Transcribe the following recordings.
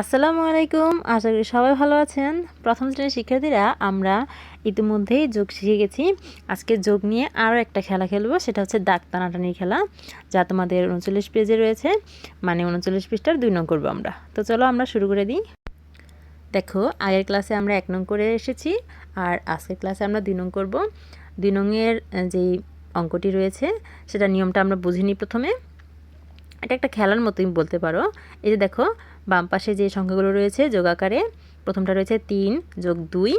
আসসালামু আলাইকুম। আশা করি সবাই ভালো আছেন। প্রথম শ্রেণির শিক্ষার্থীরা, আমরা ইতিমধ্যেই যোগ শিখে গেছি। আজকে যোগ নিয়ে আরও একটা খেলা খেলব, সেটা হচ্ছে দাগ টানাটানির খেলা, যা তোমাদের উনচল্লিশ পেজে রয়েছে। মানে উনচল্লিশ পৃষ্ঠার দুই নং করব আমরা। তো চলো আমরা শুরু করে দিই। দেখো, আগের ক্লাসে আমরা এক নং করে এসেছি, আর আজকের ক্লাসে আমরা দুই নং করব। দুই নংয়ের যেই অঙ্কটি রয়েছে সেটা নিয়মটা আমরা বুঝিনি প্রথমে। এটা একটা খেলার মতোই বলতে পারো। এই যে দেখো, বাম পাশে যে সংখ্যাগুলো রয়েছে যোগ আকারে, প্রথমটা রয়েছে তিন যোগ দুই।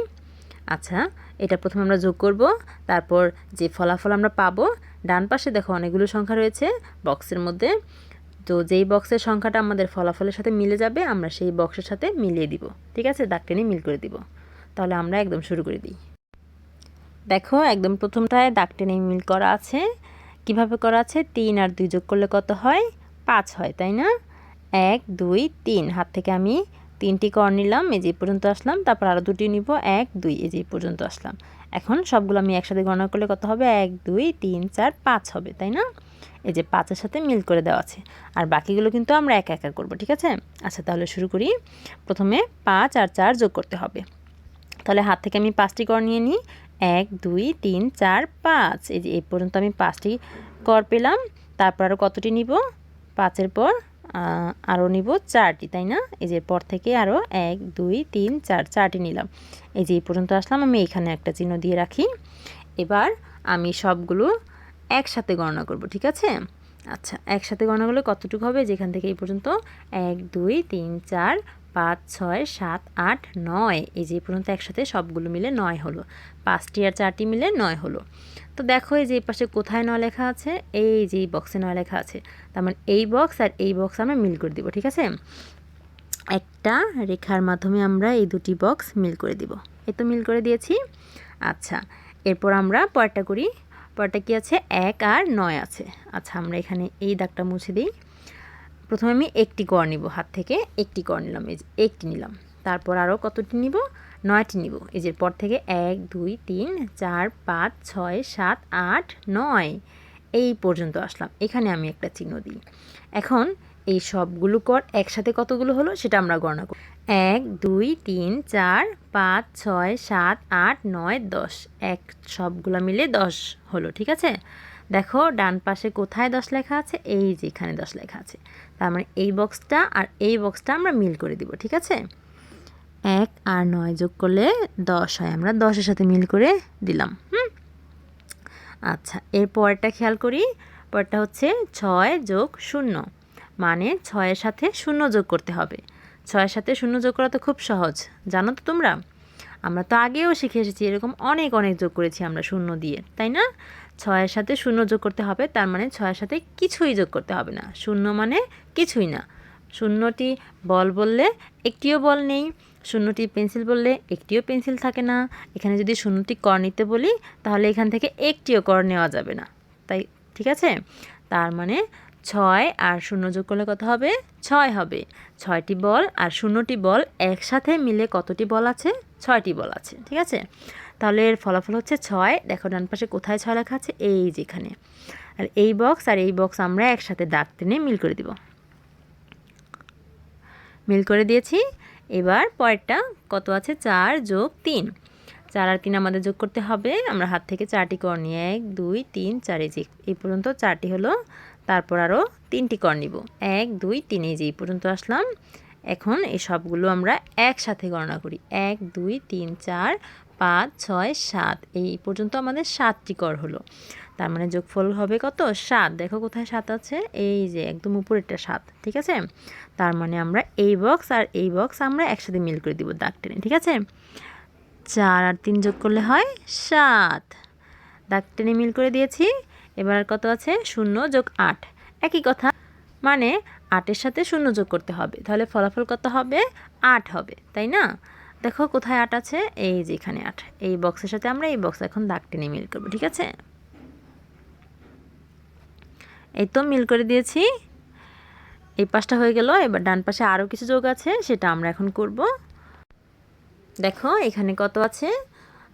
আচ্ছা এটা প্রথমে আমরা যোগ করব, তারপর যে ফলাফল আমরা পাবো, ডান পাশে দেখো অনেকগুলো সংখ্যা রয়েছে বক্সের মধ্যে। তো যেই বক্সের সংখ্যাটা আমাদের ফলাফলের সাথে মিলে যাবে, আমরা সেই বক্সের সাথে মিলিয়ে দিব। ঠিক আছে? দাগ টেনে মিল করে দিব। তাহলে আমরা একদম শুরু করে দিই। দেখো, একদম প্রথমটায় দাগ টেনে মিল করা আছে। কীভাবে করা আছে? তিন আর দুই যোগ করলে কত হয়? পাঁচ হয়, তাই না? এক, দুই, তিন। হাত থেকে আমি তিনটি কর নিলাম, এই যে পর্যন্ত আসলাম। তারপর আরও দুটি নিব, এক, দুই, এই যে পর্যন্ত আসলাম। এখন সবগুলো আমি একসাথে গণনা করলে কত হবে? এক, দুই, তিন, চার, পাঁচ হবে, তাই না? এই যে পাঁচের সাথে মিল করে দেওয়া আছে। আর বাকিগুলো কিন্তু আমরা একা একা করব, ঠিক আছে? আচ্ছা তাহলে শুরু করি। প্রথমে পাঁচ আর চার যোগ করতে হবে। তাহলে হাত থেকে আমি পাঁচটি কর নিয়ে নিই। এক, দুই, তিন, চার, পাঁচ। এই যে এই পর্যন্ত আমি পাঁচটি কর পেলাম। তারপর আরও কতটি নিব? পাঁচের পর আরও নিব চারটি, তাই না? এই যে পর থেকে আরও এক, দুই, তিন, চার, চারটি নিলাম। এই যে এই পর্যন্ত আসলাম, আমি এখানে একটা চিহ্ন দিয়ে রাখি। এবার আমি সবগুলো একসাথে গণনা করব, ঠিক আছে? আচ্ছা একসাথে গণনা করলে কতটুকু হবে? যেখান থেকে এই পর্যন্ত, এক, দুই, তিন, চার পাঁচ, ছয়, সাত, আট, নয়। এই যে পর্যন্ত একসাথে সবগুলো মিলে নয় হলো। পাঁচটি আর চারটি মিলে নয় হলো। তো দেখো, এই যে, এই পাশে কোথায় নয় লেখা আছে? এই যে, এই বক্সে নয় লেখা আছে। তার মানে এই বক্স আর এই বক্স আমরা মিল করে দিব, ঠিক আছে? একটা রেখার মাধ্যমে আমরা এই দুটি বক্স মিল করে দিব। এই তো মিল করে দিয়েছি। আচ্ছা এরপর আমরা পরটা করি। পরটা কি আছে? এক আর নয় আছে। আচ্ছা আমরা এখানে এই দাগটা মুছে দিই। প্রথমে আমি একটি কর নিব হাত থেকে, একটি কর নিলাম, এই একটি নিলাম। তারপর আরও কতটি নিব? নয়টি নিব। এই যে পর থেকে এক, দুই, তিন, চার, পাঁচ, ছয়, সাত, আট, নয়, এই পর্যন্ত আসলাম। এখানে আমি একটা চিহ্ন দিই। এখন এই সবগুলো কর একসাথে কতগুলো হলো সেটা আমরা গণনা করি। এক, দুই, তিন, চার, পাঁচ, ছয়, সাত, আট, নয়, দশ। এক সবগুলো মিলে দশ হলো, ঠিক আছে? দেখো, ডান পাশে কোথায় দশ লেখা আছে? এই যে এখানে দশ লেখা আছে। তার মানে এই বক্সটা আর এই বক্সটা আমরা মিল করে দিব, ঠিক আছে? এক আর নয় যোগ করলে দশ হয়, আমরা দশের সাথে মিল করে দিলাম, হুম? আচ্ছা এর পরেরটা খেয়াল করি। পরেরটা হচ্ছে ছয় যোগ শূন্য মানে ছয়ের সাথে শূন্য যোগ করতে হবে। ছয়ের সাথে শূন্য যোগ করা তো খুব সহজ, জানো তো তোমরা? আমরা তো আগেও শিখে এসেছি, এরকম অনেক অনেক যোগ করেছি আমরা শূন্য দিয়ে, তাই না? ছয়ের সাথে শূন্য যোগ করতে হবে, তার মানে ছয়ের সাথে কিছুই যোগ করতে হবে না, শূন্য মানে কিছুই না। শূন্যটি বল বললে একটিও বল নেই, শূন্যটি পেন্সিল বললে একটিও পেন্সিল থাকে না, এখানে যদি শূন্যটি কর নিতে বলি, তাহলে এখান থেকে একটিও কর নেওয়া যাবে না, তাই ঠিক আছে? তার মানে ছয় আর শূন্য যোগ করলে কত হবে? ছয় হবে, ছয়টি বল আর শূন্যটি বল একসাথে মিলে কতটি বল আছে? ছয়টি বল আছে, ঠিক আছে? তাহলে এর ফলাফল হচ্ছে ছয়। দেখো ডান পাশে কোথায় ছয় লেখা আছে? এই যেখানে আর এই বক্স আর এই বক্স আমরা একসাথে দাগ টেনে মিল করে দিব। মিল করে দিয়েছি। এবার পরেরটা কত আছে? চার যোগ তিন। চার আর তিন আমাদের যোগ করতে হবে। আমরা হাত থেকে চারটি কর নিয়ে এক, দুই, তিন, চার, এই যে এই পর্যন্ত চারটি হলো। তারপর আরও তিনটি কর নিব। এক, দুই, তিন, এই যে এই পর্যন্ত আসলাম। এখন এই সবগুলো আমরা একসাথে গণনা করি। এক, দুই, তিন, চার, পাঁচ, ছয়, সাত। এই পর্যন্ত আমাদের সাতটি কর হলো। তার মানে যোগফল হবে কত? সাত। দেখো কোথায় সাত আছে? এই যে একদম উপরেরটা সাত, ঠিক আছে? তার মানে আমরা এই বক্স আর এই বক্স আমরা একসাথে মিল করে দিব দাগ টেনে, ঠিক আছে? চার আর তিন যোগ করলে হয় সাত। দাগ টেনে মিল করে দিয়েছি। এবার কত আছে? শূন্য যোগ আট। একই কথা। মানে আটের সাথে শূন্য যোগ করতে হবে। তাহলে ফলাফল কত হবে? আট হবে, তাই না? দেখো কোথায় আট আছে? এই যে এখানে আট। এই বক্সের সাথে আমরা এই বক্স এখন দাগ টেনে মিল করব, ঠিক আছে? এই তো মিল করে দিয়েছি। এই পাশটা হয়ে গেল, এবার ডান পাশে আরও কিছু যোগ আছে, সেটা আমরা এখন করব। দেখো এখানে কত আছে?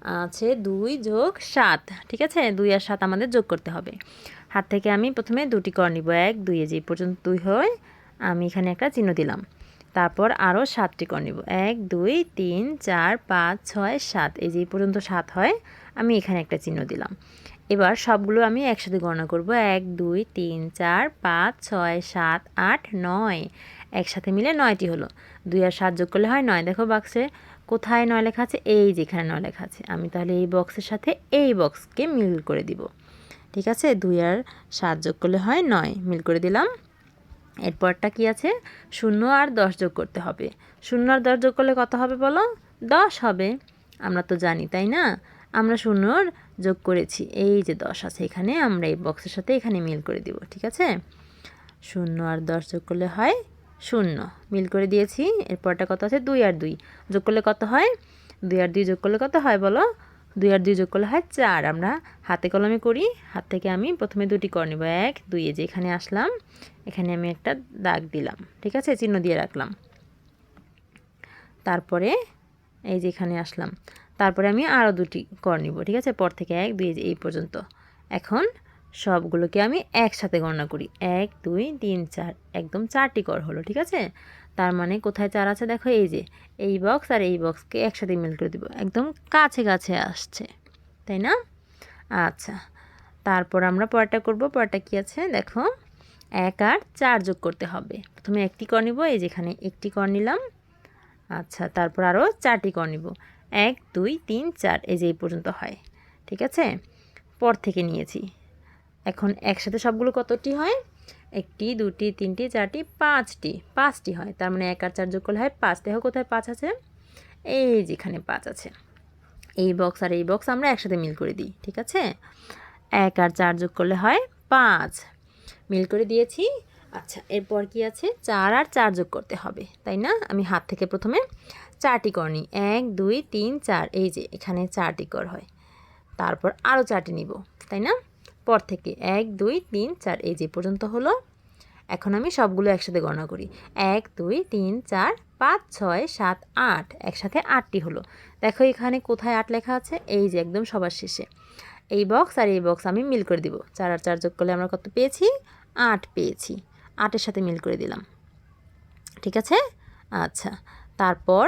আছে দুই যোগ সাত, ঠিক আছে? দুই আর সাত আমাদের যোগ করতে হবে। হাত থেকে আমি প্রথমে দুটি কর নিব, এক, দুই যে পর্যন্ত দুই হয়, আমি এখানে একটা চিহ্ন দিলাম। তারপর আরও সাতটি কর নিব, এক, দুই, তিন, চার, পাঁচ, ছয়, সাত, এই যে পর্যন্ত সাত হয়, আমি এখানে একটা চিহ্ন দিলাম। এবার সবগুলো আমি একসাথে গণনা করব, এক, দুই, তিন, চার, পাঁচ, ছয়, সাত, আট, নয়, একসাথে মিলে নয়টি হলো। দুই আর সাত যোগ করলে হয় নয়, দেখো বাক্সে কোথায় নয় লেখা আছে? এই যেখানে নয় লেখা আছে। আমি তাহলে এই বক্সের সাথে এই বক্সকে মিল করে দিব। ঠিক আছে? দুই আর সাত যোগ করলে হয় নয়। মিল করে দিলাম। এরপরটা কি আছে? শূন্য আর দশ যোগ করতে হবে। শূন্য আর দশ যোগ করলে কত হবে বলো? দশ হবে। আমরা তো জানি, তাই না? আমরা শূন্যর যোগ করেছি। এই যে দশ আছে এখানে, আমরা এই বক্সের সাথে এখানে মিল করে দিব। ঠিক আছে? শূন্য আর দশ যোগ করলে হয় শূন্য। মিল করে দিয়েছি, এরপরটা কত আছে? দুই আর দুই। যোগ করলে কত হয়? দুই আর দুই যোগ করলে কত হয় বলো? দুই আর দুই যোগ করলে হয় চার। আমরা হাতে কলমে করি, হাত থেকে আমি প্রথমে দুটি কর নিব। এক, দুই যে এখানে আসলাম, এখানে আমি একটা দাগ দিলাম, ঠিক আছে? চিহ্ন দিয়ে রাখলাম। তারপরে এই যে এখানে আসলাম। তারপরে আমি আরও দুটি কর নিব, ঠিক আছে? পর থেকে এক, দুই এই পর্যন্ত। এখন সবগুলোকে আমি একসাথে গণনা করি। এক, দুই, তিন, চার। একদম চারটি কর হলো, ঠিক আছে? তার মানে কোথায় চার আছে? দেখো, এই যে, এই বক্স আর এই বক্সকে একসাথে মিল করে দিব। একদম কাছে কাছে আসছে, তাই না? আচ্ছা তারপর আমরা পরটা করব। পরটা কি আছে? দেখো, এক আর চার যোগ করতে হবে। প্রথমে একটি কর নিব, এই যেখানে একটি কর নিলাম। আচ্ছা তারপর আরও চারটি কর নিব। এক, দুই, তিন, চার, এই যে, এই পর্যন্ত হয়, ঠিক আছে? পর থেকে নিয়েছি। এখন একসাথে সবগুলো কতটি হয়? একটি, দুটি, তিনটি, চারটি, পাঁচটি। পাঁচটি হয়। তার মানে এক আর চার যোগ করলে হয় পাঁচ। দেখো কোথায় পাঁচ আছে? এই যেখানে পাঁচ আছে। এই বক্স আর এই বক্স আমরা একসাথে মিল করে দিই, ঠিক আছে? এক আর চার যোগ করলে হয় পাঁচ। মিল করে দিয়েছি। আচ্ছা এরপর কি আছে? চার আর চার যোগ করতে হবে, তাই না? আমি হাত থেকে প্রথমে চারটি কর নিই। এক, দুই, তিন, চার। এই যে, এখানে চারটি কর হয়। তারপর আরও চারটি নিব, তাই না? পর থেকে এক, দুই, তিন, চার, এই যে পর্যন্ত হলো। এখন আমি সবগুলো একসাথে গণনা করি। এক, দুই, তিন, চার, পাঁচ, ছয়, সাত, আট, একসাথে আটটি হলো। দেখো এখানে কোথায় আট লেখা আছে? এই যে একদম সবার শেষে। এই বক্স আর এই বক্স আমি মিল করে দিব। চার আর চার যোগ করলে আমরা কত পেয়েছি? আট পেয়েছি। আটের সাথে মিল করে দিলাম। ঠিক আছে? আচ্ছা। তারপর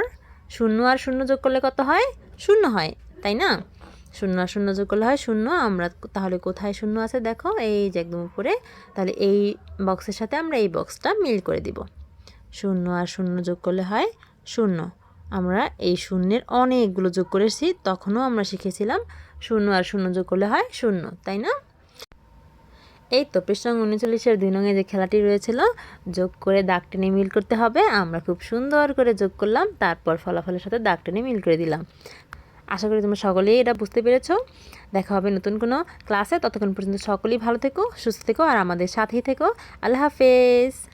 শূন্য আর শূন্য যোগ করলে কত হয়? শূন্য হয়। তাই না? শূন্য আর শূন্য যোগ করলে হয় শূন্য। আমরা তাহলে কোথায় শূন্য আছে দেখো? এই যে একদম উপরে। তাহলে এই বক্সের সাথে আমরা এই বক্সটা মিল করে দিব। শূন্য আর শূন্য যোগ করলে হয় শূন্য। আমরা এই শূন্যের অনেকগুলো যোগ করেছি, তখনও আমরা শিখেছিলাম শূন্য আর শূন্য যোগ করলে হয় শূন্য, তাই না? এই তো পৃষ্ঠাঙ্গ উনচল্লিশের দুই নঙে যে খেলাটি রয়েছিল, যোগ করে দাগ টেনে মিল করতে হবে। আমরা খুব সুন্দর করে যোগ করলাম, তারপর ফলাফলের সাথে দাগ টেনে মিল করে দিলাম। আশা করি তোমরা সকলেই এটা বুঝতে পেরেছ। দেখা হবে নতুন কোনো ক্লাসে। ততক্ষণ পর্যন্ত সকলেই ভালো থেকো, সুস্থ থেকো, আর আমাদের সাথেই থেকো। আল্লাহ হাফেজ।